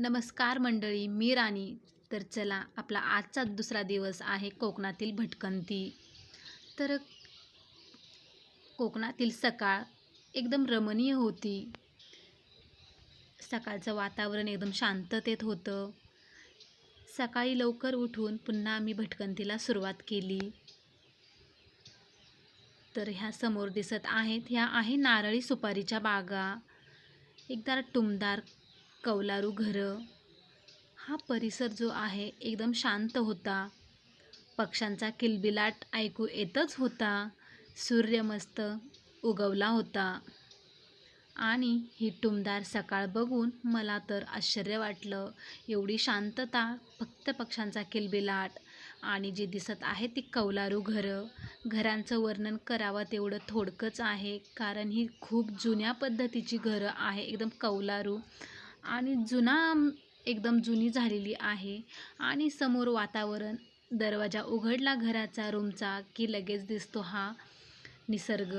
नमस्कार मंडळी मी राणी. तर चला आपला आजचा दुसरा दिवस आहे कोकणातील भटकंती. तर कोकणातील सकाळ एकदम रमणीय होती. सकाळचं वातावरण एकदम शांततेत होतं. सकाळी लवकर उठून पुन्हा आम्ही भटकंतीला सुरुवात केली. तर ह्या समोर दिसत आहेत ह्या आहे नारळी सुपारीच्या बागा. एकदा टुमदार कौलारू घरं. हा परिसर जो आहे एकदम शांत होता. पक्ष्यांचा किलबिलाट ऐकू येतच होता. सूर्य मस्त उगवला होता. आणि ही टुमदार सकाळ बघून मला तर आश्चर्य वाटलं. एवढी शांतता फक्त पक्ष्यांचा किलबिलाट आणि जी दिसत आहे ती कौलारू घरं. घरांचं वर्णन करावं तेवढं थोडकंच आहे कारण ही खूप जुन्या पद्धतीची घरं आहे एकदम कौलारू आणि जुना एकदम जुनी झालेली आहे. आणि समोर वातावरण दरवाजा उघडला घराचा रूमचा की लगेच दिसतो हा निसर्ग.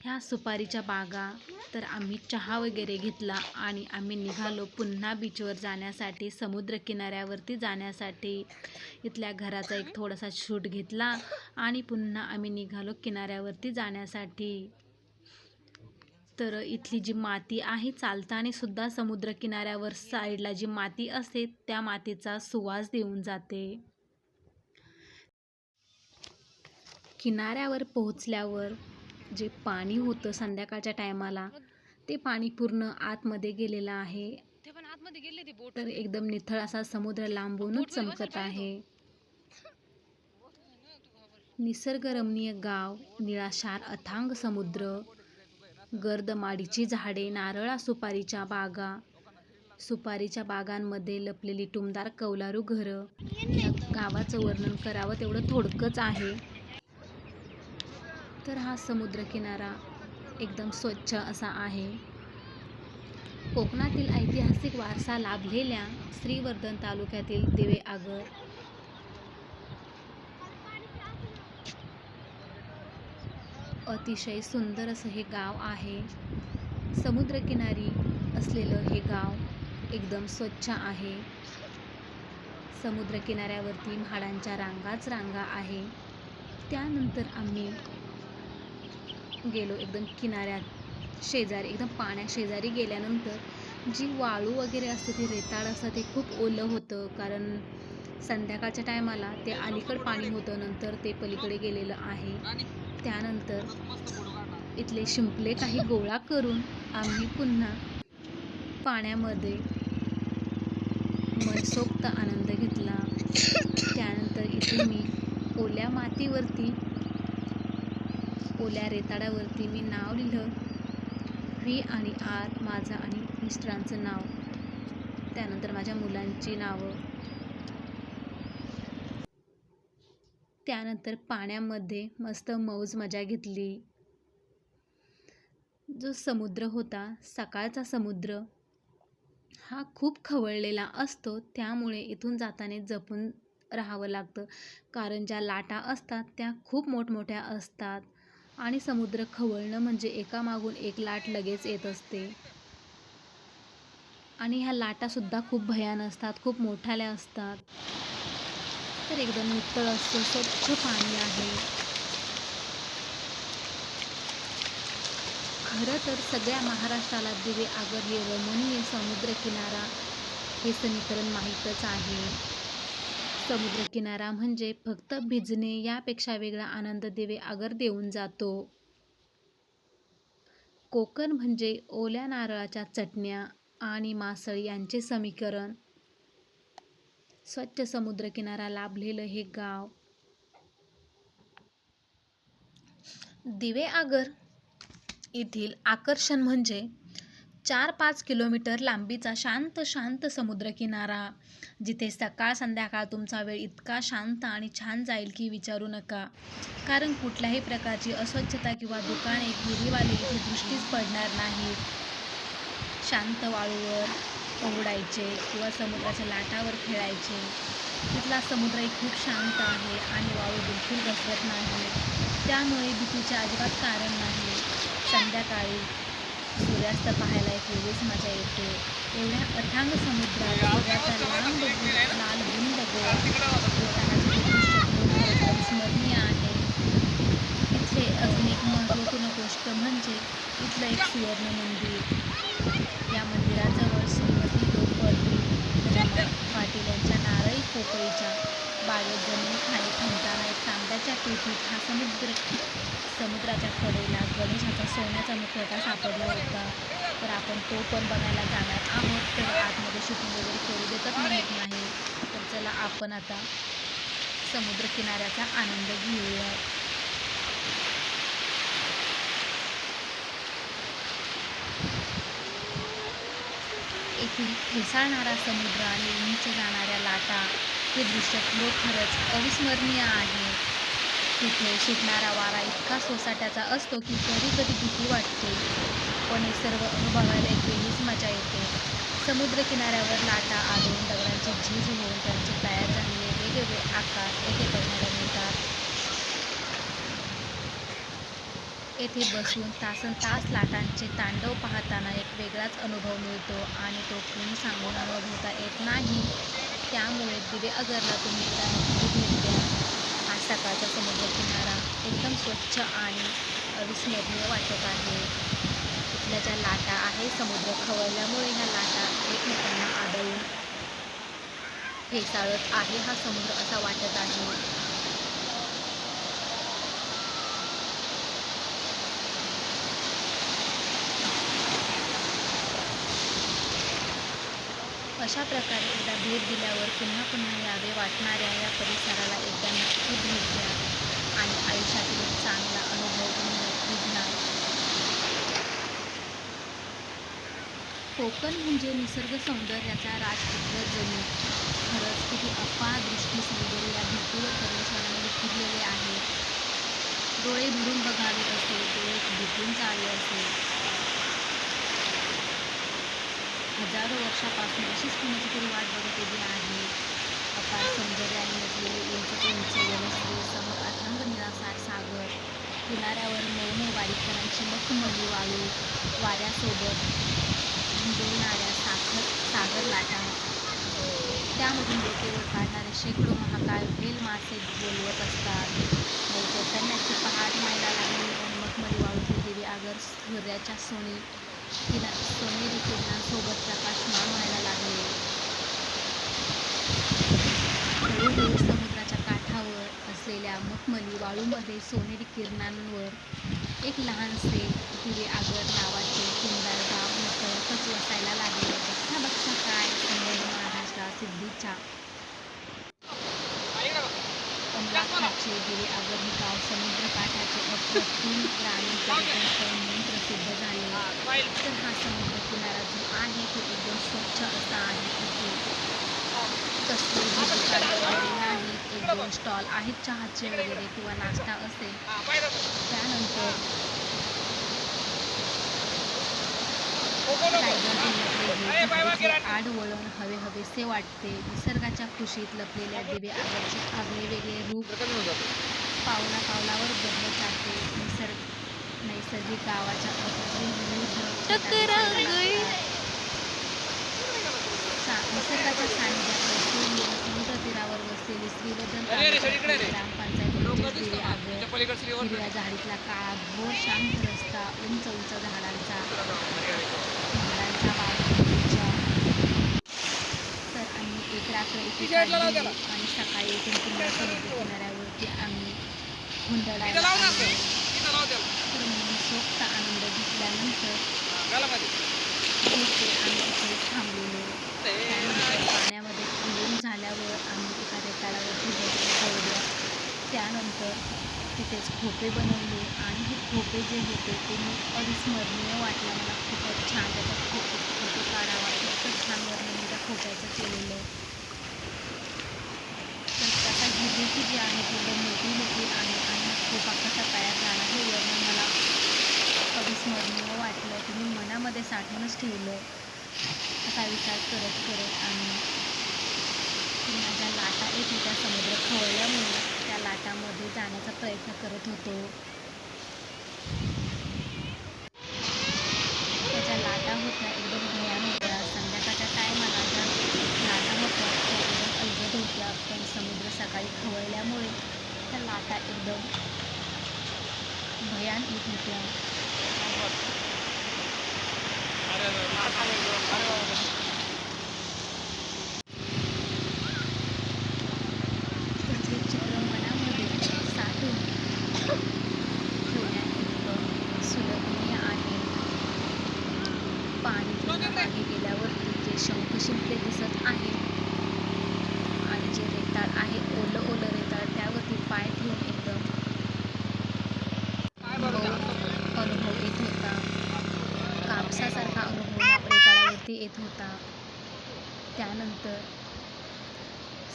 ह्या सुपारीच्या बागा तर आम्ही चहा वगैरे घेतला आणि आम्ही निघालो पुन्हा बीचवर जाण्यासाठी समुद्रकिनाऱ्यावरती जाण्यासाठी. इथल्या घराचा एक थोडासा शूट घेतला आणि पुन्हा आम्ही निघालो किनाऱ्यावरती जाण्यासाठी. तर इथली जी माती आहे चालताना सुद्धा समुद्रकिनाऱ्यावर साईडला जी माती असते त्या मातीचा सुवास देऊन जाते. किनाऱ्यावर पोहोचल्यावर जे पाणी होतं संध्याकाळच्या टायमाला ते पाणी पूर्ण आतमध्ये गेलेलं आहे. पण आतमध्ये गेले तर एकदम निथळ असा समुद्र लांबूनच चमकत आहे. निसर्गरमणीय गाव निळाशार अथांग समुद्र गर्दमाडीची झाडे नारळा सुपारीच्या बागा. सुपारीच्या बागांमध्ये लपलेली टुमदार कौलारू घरं. या गावाचं वर्णन करावं तेवढं थोडकंच आहे. तर हा समुद्रकिनारा एकदम स्वच्छ असा आहे. कोकणातील ऐतिहासिक वारसा लाभलेल्या श्रीवर्धन तालुक्यातील दिवे अतिशय सुंदर असं हे गाव आहे. समुद्रकिनारी असलेलं हे गाव एकदम स्वच्छ आहे. समुद्रकिनाऱ्यावरती म्हाडांच्या रांगाच रांगा आहे. त्यानंतर आम्ही गेलो एकदम किनाऱ्यात. शेजारी एकदम पाण्या शेजारी गेल्यानंतर जी वाळू वगैरे असते ती रेताळ असतं ते खूप ओलं होतं. कारण संध्याकाळच्या टायमाला ते अलीकड पाणी होतं नंतर ते पलीकडे गेलेलं आहे. त्यानंतर इथले शिंपले काही गोळा करून आम्ही पुन्हा पाण्यामध्ये मनसोक्त आनंद घेतला. त्यानंतर इथे मी ओल्या मातीवरती ओल्या रेताळावरती मी नाव लिहिलं. व्ही आणि आर माझं आणि मिस्टरांचं नाव. त्यानंतर माझ्या मुलांची नावं. त्यानंतर पाण्यामध्ये मस्त मौज मजा घेतली. जो समुद्र होता सकाळचा समुद्र हा खूप खवळलेला असतो. त्यामुळे इथून जाताना जपून राहावं लागतं. कारण ज्या लाटा असतात त्या खूप मोठमोठ्या असतात. आणि समुद्र खवळणं म्हणजे एकामागून एक लाट लगेच येत असते. आणि ह्या लाटासुद्धा खूप भयान असतात खूप मोठाल्या असतात. तर एकदम नितळ असतं स्वच्छ पाणी आहे. खरं तर सगळ्या महाराष्ट्राला दिवे आगर हे रमणीय समुद्रकिनारा हे समीकरण माहीतच आहे. समुद्रकिनारा म्हणजे फक्त भिजणे यापेक्षा वेगळा आनंद दिवे आगर देऊन जातो. कोकण म्हणजे ओल्या नारळाच्या चटण्या आणि मासळी यांचे समीकरण. स्वच्छ समुद्रकिनारा लाभलेलं हे गाव. दिवे आगर येथील आकर्षण म्हणजे चार पाच किलोमीटर लांबीचा शांत शांत समुद्रकिनारा जिथे सकाळ संध्याकाळ तुमचा वेळ इतका शांत आणि छान जाईल की विचारू नका. कारण कुठल्याही प्रकारची अस्वच्छता किंवा दुकाने फेरीवाले इथे दृष्टीच पडणार नाहीत. शांत वाळूवर पोहडायचे किंवा समुद्राच्या लाटावर खेळायचे. तिथला समुद्रही खूप शांत आहे आणि वाळू बिलकुल घसरत नाही. त्यामुळे भीतीचे अजिबात कारण नाही. संध्याकाळी सूर्यास्त पाहायला एक वेगळीच मजा येते. एवढ्या अथांग समुद्रात सूर्याचा लांब लाल बुंद स्मरणीय आहे. इथले अजून एक महत्त्वपूर्ण गोष्ट म्हणजे इथलं एक सुवर्ण मंदिर. या रमण पाटील यांच्या नारळी पोकळीच्या बागेत जमिनीखाली थांबताना एक तांब्याच्या पेटीत हा समुद्र समुद्राच्या कडेला गणेशाचा सोन्याचा मुखवटा सापडला होता. तर आपण तो पण बघायला जाणार आहोत. तर आतमध्ये शूटिंग वगैरे करू देतच म्हणत नाही. तर चला आपण आता समुद्र किनाऱ्याचा आनंद घेऊया येथील समुद्र आणि उंच जाणाऱ्या लाटा हे दृश्य खरोखरच अविस्मरणीय आहे. तिथे शिकणारा वारा इतका सोसाट्याचा असतो की कधी कधी भीती वाटते. पण हे सर्व अनुभवायला एक वेगळीच मजा येते. समुद्र किनाऱ्यावर लाटा आढळून दगडांची झीज होऊन त्यांचे तयार झालेले वेगवेगळे आकार येथे बघायला मिळतात. येथे बसून तासन तास लाटांचे तांडव पाहताना एक वेगळाच अनुभव मिळतो आणि तो कोणी सांगून अनुभवता येत नाही. त्यामुळे दिवे अगरला तुम्ही एकदा नक्की भेट द्या. आज सकाळचा समुद्र किनारा एकदम स्वच्छ आणि अविस्मरणीय वाटत आहे. इथल्या ज्या लाटा आहे समुद्र खवळल्यामुळे ह्या लाटा एकमेकांना आदळून फेसाळत आहे हा समुद्र असा वाटत आहे. अशा प्रकारे एकदा भेट दिल्यावर पुन्हा पुन्हा यावे वाटणाऱ्या या परिसराला एकदा नक्की भेट द्या आणि आयुष्यातील एक चांगला अनुभव तुम्ही नक्की घ्या. कोकण म्हणजे निसर्ग सौंदर्याचा राजपुत्र जणू. खरंच किती अपार दृष्टी सौंदर्य या भिंतीवर कर्मचाऱ्यांनी विखुरलेले आहे. डोळे भरून बघावे असेल डोळे भिटून चालले असे हजारो वर्षापासून अशीच कुणाची तरी वाट बघितलेली आहे. अपार सौंदर्याने नटलेले उंच उंच वनस्ते समोर अथांग निरासार सागर किनाऱ्यावर मऊ वारीकरांची मखमली वाळू वाऱ्यासोबत झुंजवणाऱ्या साखर सागर लाटा. त्यामधून डोकेवर काढणारे शेकडो महाकाय वेल मासे बोलवत असतात. मग पहाट मायला लागली आणि मखमली वाळू दिवे आगर सूर्याच्या सोनी किरा सोनेरी किरणांसोबत प्रकाशमान व्हायला लागले. हळूहळू समुद्राच्या काठावर असलेल्या मखमली वाळूमध्ये सोनेरी किरणांवर एक लहानसे हिरे आगर नावाचे सुंदर गाव नकळतच वसायला लागले. बघता बघता काय संबंध महाराष्ट्रा सिद्धीच्या कमलाखाचे दिवे आगर हे गाव समुद्रकाठाचे अप्रतिम ग्रामीण पर्यटन स्थळ म्हणून प्रसिद्ध झाले तर हा. समुद्र किनारा जो आहे तो एकदम स्वच्छ असा आहे तिथे कसले दुकान वगैरे नाहीत एक दोन स्टॉल आहेत चहाचे वगैरे किंवा नाश्ता असेल त्यानंतर तिकडचे आडवळण हवे हवेसे वाटते. निसर्गाच्या कुशीत लपलेल्या दिवे आगरचे आगळे वेगळे रूप पावला पावलावर बदलत जाते. निसर्ग नैसर्गिक गावाच्या निसर्गाच्या सानिध्यात वसलेली व समुद्र तीरावर वसलेली श्रीवर्धन. आगर हिरव्या झाडीतला काळा घोर शांत रस्ता उंच उंच झाडांचा. झाडांचा तर आम्ही एक रात्र इथे आणि सकाळी इथून पुन्हा समुद्र किनाऱ्यावरती आम्ही हुंदडायला आलो आनंद घेतल्यानंतर इथे आम्ही इथे थांबलेलो त्यानंतर पाण्यामध्ये थांबून झाल्यावर आम्ही एका रेताळावरती बसलो त्यानंतर तिथेच खोपे बनवले आणि हे खोपे जे होते ते मी अविस्मरणीय वाटलं. मला खूपच छान त्याचा खोपे फोटो काढावा इतकं छान वर्णन मी त्या खोप्याचं केलेलं. तर त्याचा घिरकी जी आहे ती एकदम मोठी मोठी आहे आणि खोपा कसा तयार झाला हे वर्णन मला अविस्मरणीय वाटलं. ते मी मनामध्ये साठवूनच ठेवलं. असा विचार करत करत आणि माझ्या लाटा येत होत्या समुद्र खवळल्यामुळे गटामध्ये जाण्याचा प्रयत्न करत होतो त्याच्या लाटा होत्या एकदम भयान होत्या संध्याकाळच्या टायमाला ज्या लाटा होत्या त्या एकदम अवघड होत्या पण समुद्र सकाळी खवळल्यामुळे त्या लाटा एकदम भयान येत होत्या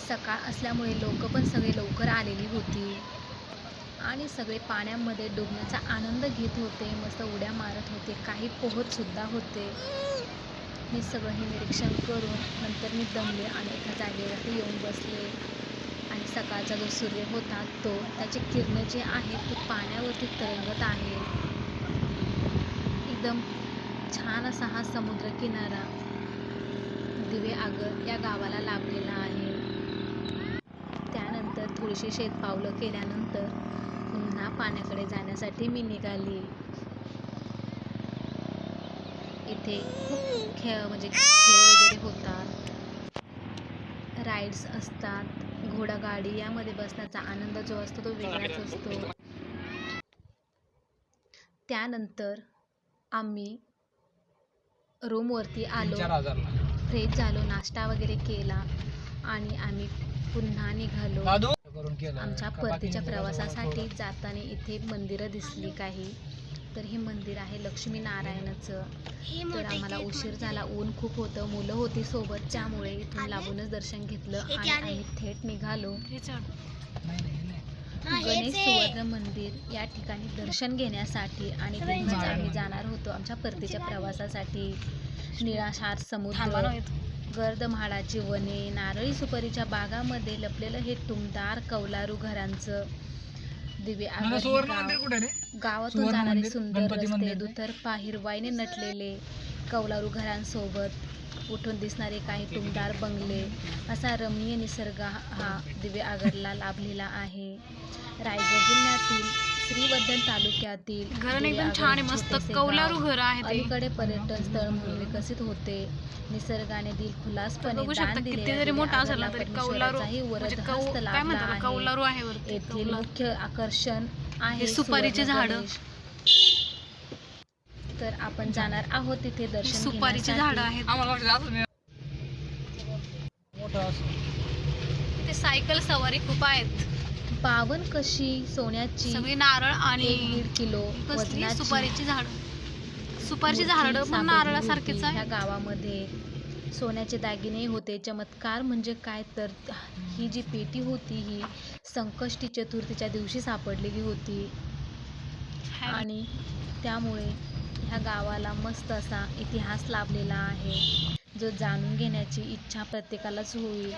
सकाळ असल्यामुळे लोक पण सगळे लवकर आलेली होती. आणि सगळे पाण्यामध्ये डुबण्याचा आनंद घेत होते मस्त उड्या मारत होते काही पोहतसुद्धा होते. मी सगळं हे निरीक्षण करून नंतर मी दमले आणि एका जागेवरती येऊन बसले. आणि सकाळचा जो सूर्य होता तो त्याचे किरणं जे आहेत ते पाण्यावरती तरंगत आहे. एकदम छान असा हा समुद्र किनारा दिवे आगर या गावाला लाभलेला आहे. थोडीशी शेतपावलं केल्यानंतर पुन्हा पाण्याकडे जाण्यासाठी मी निघाली. इथे खूप खेळ म्हणजे खेळ वगैरे होतात. राईड्स असतात. घोडागाडी यामध्ये बसण्याचा आनंद जो असतो तो वेगळाच असतो. त्यानंतर आम्ही रूमवरती आलो. फ्रेश झालो नाश्ता वगैरे केला आणि आम्ही पुन्हा निघालो. आमच्या परतीच्या प्रवासासाठी जाताना इथे मंदिरं दिसली काही. तर हे मंदिर आहे लक्ष्मीनारायणाचं. तर आम्हाला उशीर झाला ऊन खूप होतं मुलं होती सोबत त्यामुळे इथून लांबूनच दर्शन घेतलं आणि आम्ही थेट निघालो. गणेश सुवर्ण मंदिर या ठिकाणी दर्शन घेण्यासाठी आणि तिथूनच आम्ही जाणार होतो आमच्या परतीच्या प्रवासासाठी. निळाशार समुद्र. गर्द म्हाडाची वने नारळी सुपारीच्या बागामध्ये लपलेलं हे टुमदार कौलारू घरांचं दिवे गावातून जाणारे सुंदर रस्ते. दुतर्फा हिरवाईने नटलेले कौलारू घरांसोबत उठून दिसणारे काही टुमदार बंगले. असा रमणीय निसर्ग हा हा दिवे आगरला लाभलेला आहे. रायगड जिल्ह्यातील श्रीवर्धन तालुक्यातील घरं दिवे एकदम छान आहे मस्त कौलारू घर आहे ते. अलीकडे पर्यटन स्थळ म्हणून विकसित होते. निसर्गाने दिल खुलासपणे बघू दान शकता किती दिलेल्या जरी दिवे मोठा असला तरी कौलारू म्हणजे कौ काय म्हणतात आहे कौलारू आहे वरती येथील कौलारू. मुख्य आकर्षण आहे हे सुपारीचे सुवर्ण झाडं. तर आपण जाणार आहोत तिथे ही दर्शन सुपारीची घेण्यासाठी. झाडं आहेत. आम्हाला वाटलं जातो मी मोठं असं ते सायकल सवारी खूप आहेत. बावन कशी सोन्याची? सगळी नारळ एक आणि दीड किलो कसली वजनाची. सुपारीची झाड? सुपारीची झाडं पण नारळासारखीच होती ह्या आहे गावामध्ये सोन्याचे दागिने होते. चमत्कार म्हणजे काय तर ही जी पेटी होती ही संकष्टी चतुर्थीच्या दिवशी सापडलेली होती. आणि त्यामुळे ह्या गावाला मस्त असा इतिहास लाभलेला आहे. जो जाणून घेण्याची इच्छा प्रत्येकालाच होईल.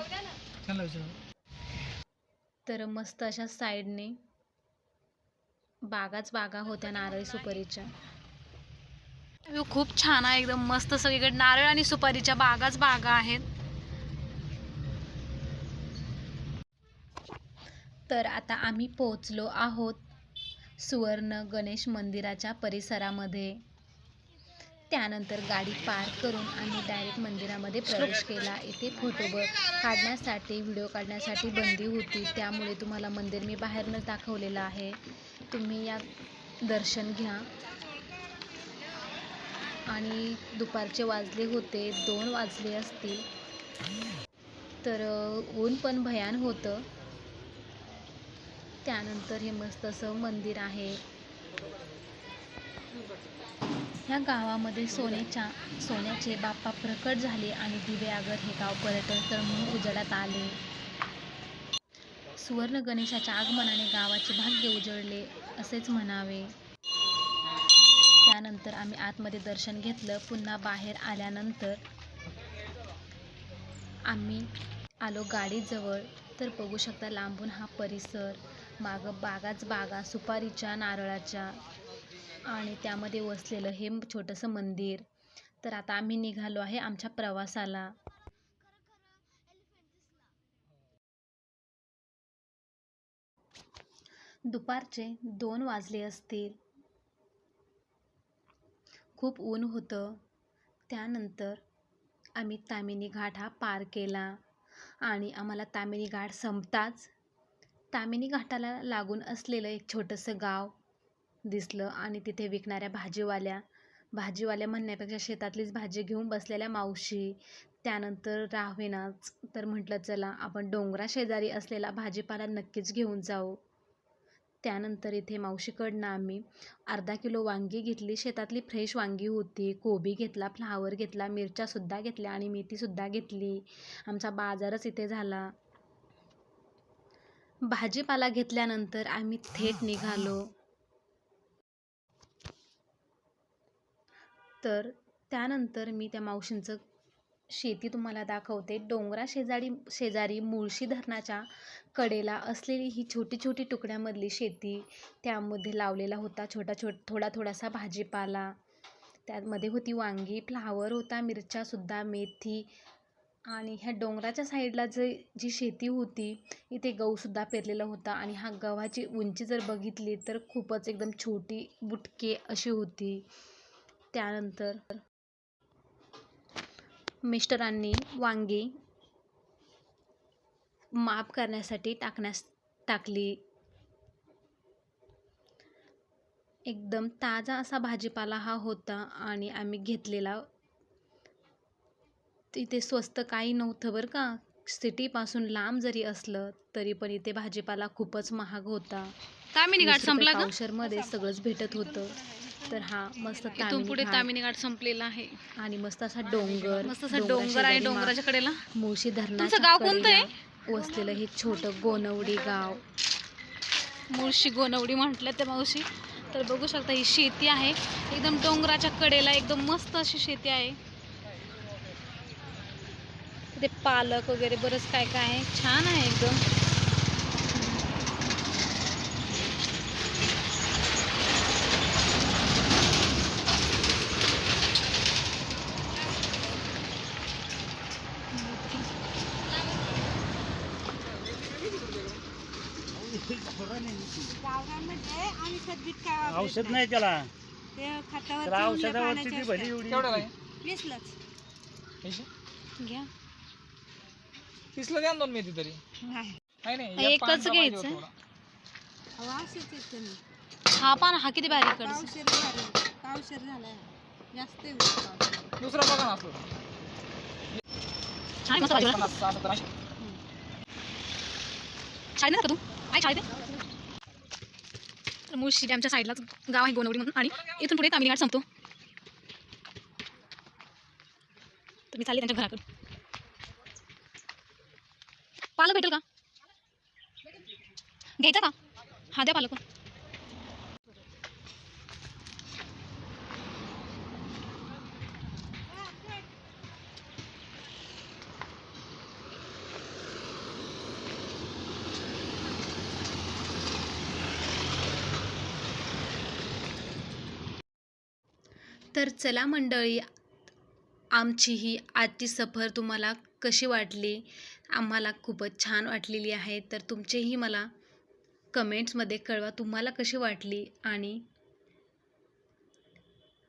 तर मस्त अशा साईडने बागाच बागा होत्या नारळी सुपारीच्या. व्ह्यू खूप छान आहे एकदम मस्त सगळीकडे नारळ आणि सुपारीच्या बागाच बागा आहेत. तर आता आम्ही पोहोचलो आहोत सुवर्ण गणेश मंदिराच्या परिसरामध्ये. त्यानंतर गाडी पार्क करून आम्ही डायरेक्ट मंदिरामध्ये प्रवेश केला. इथे फोटो काढण्यासाठी व्हिडिओ काढण्यासाठी बंदी होती. त्यामुळे तुम्हाला मंदिर मी बाहेरनंच दाखवलेलं आहे. तुम्ही या दर्शन घ्या. आणि दुपारचे वाजले होते दोन वाजले असतील. तर ऊन पण भयान होतं. त्यानंतर हे मस्त असं मंदिर आहे. ह्या गावामध्ये सोन्याच्या सोन्याचे बाप्पा प्रकट झाले आणि दिवे आगर हे गाव पर्यटन स्थळ म्हणून उजेडात आले. सुवर्ण गणेशाच्या आगमनाने गावाचे भाग्य उजळले असेच म्हणावे. त्यानंतर आम्ही आतमध्ये दर्शन घेतलं पुन्हा बाहेर आल्यानंतर आम्ही आलो गाडीजवळ. तर बघू शकता लांबून हा परिसर मागं बागाच बागा सुपारीच्या नारळाच्या. आणि त्यामध्ये वसलेलं हे छोटंसं मंदिर. तर आता आम्ही निघालो आहे आमच्या प्रवासाला. दुपारचे दोन वाजले असतील. खूप ऊन होतं. त्यानंतर आम्ही तामिनी घाट हा पार केला आणि आम्हाला तामिनी घाट संपताच. तामिनी घाटाला लागून असलेलं एक छोटंसं गाव दिसलं आणि तिथे विकणाऱ्या भाजीवाल्या भाजीवाल्या म्हणण्यापेक्षा शेतातलीच भाजी घेऊन बसलेल्या मावशी त्यानंतर राहवेनाच तर म्हटलं चला आपण डोंगरा शेजारी असलेला भाजीपाला नक्कीच घेऊन जाऊ. त्यानंतर इथे मावशीकडनं आम्ही अर्धा किलो वांगी घेतली. शेतातली फ्रेश वांगी होती. कोबी घेतला फ्लावर घेतला मिरच्यासुद्धा घेतल्या आणि मेथीसुद्धा घेतली. आमचा बाजारच इथे झाला. भाजीपाला घेतल्यानंतर आम्ही थेट निघालो. तर त्यानंतर मी त्या मावशींचं शेती तुम्हाला दाखवते. डोंगरा शेजारी शेजारी मुळशी धरणाच्या कडेला असलेली ही छोटी छोटी तुकड्यामधली शेती त्यामध्ये लावलेला होता छोटा छोट थोडा थोडासा भाजीपाला. त्यामध्ये होती वांगी फ्लावर होता मिरच्यासुद्धा मेथी. आणि ह्या डोंगराच्या साईडला जे जी शेती होती इथे गहूसुद्धा पेरलेला होता. आणि हा गव्हाची उंची जर बघितली तर खूपच एकदम छोटी बुटके अशी होती. त्यानंतर मिस्टरांनी वांगी माप करण्यासाठी टाकण्यास टाकली. एकदम ताजा असा भाजीपाला हा होता आणि आम्ही घेतलेला. तिथे स्वस्त काही नव्हतं बरं का. सिटीपासून लांब जरी असलं तरी पण इथे भाजीपाला खूपच महाग होता. वीस रुपये संपला पावशेरमध्ये सगळंच भेटत होतं. तर हा मस्त इथून तामिनी पुढे तामिनी घाट संपलेला आहे. आणि मस्त असा डोंगर मस्त असं डोंगर आहे डोंगराच्या कडेला मुळशी तुमचं धरणाच्या गाव कोणतं आहे? वसलेलं हे छोटं गोनवडी गाव. मुळशी गोनवडी म्हटलं त्या मावशी. तर बघू शकता ही शेती आहे. एकदम डोंगराच्या कडेला एकदम मस्त अशी शेती आहे. ते पालक वगैरे बरंच काय काय आहे. छान आहे एकदम. गावामध्ये काय औषध नाही त्याला. ते खतावर तर औषधावरची ती भली एवढी केवढ्याला आहे वीसलाच. पैसे? घ्या. तीसला द्या ना दोन मेथी तरी. नाही. नाही नाही एकच पाहिजे घ्यायचं. होता थोडा. अहो, असंच आहे तुम्ही हा पान हा किती बारीक कडचा पावशेर झालं. पावशेर झालाय. जास्त आहे पावशेर. दुसरा बघा ना असलं छान आहे मस्त भाजीला. पन्नास, सहासष्ट, ऐंशी. शाळेत नाही का तू? आहे शाळेत? आहे? मुळशी डॅमच्या साईडलाच गाव आहे गोनवडी म्हणून. आणि इथून पुढे तामिनी संपतो. तर मी चालले त्यांच्या घराकडे पालक भेटेल का? घ्यायचा का? हा द्या पालक. तर चला मंडळी आमची ही आजची सफर तुम्हाला कशी वाटली? आम्हाला खूपच छान वाटलेली आहे. तर तुमचेही मला कमेंट्समध्ये कळवा तुम्हाला कशी वाटली आणि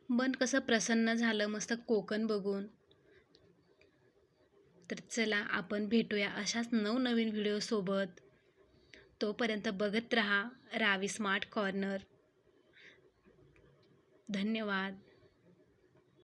मन कसं प्रसन्न झालं मस्त कोकण बघून. तर चला आपण भेटूया अशाच नवनवीन व्हिडिओसोबत तोपर्यंत बघत रहा रावी स्मार्ट कॉर्नर धन्यवाद.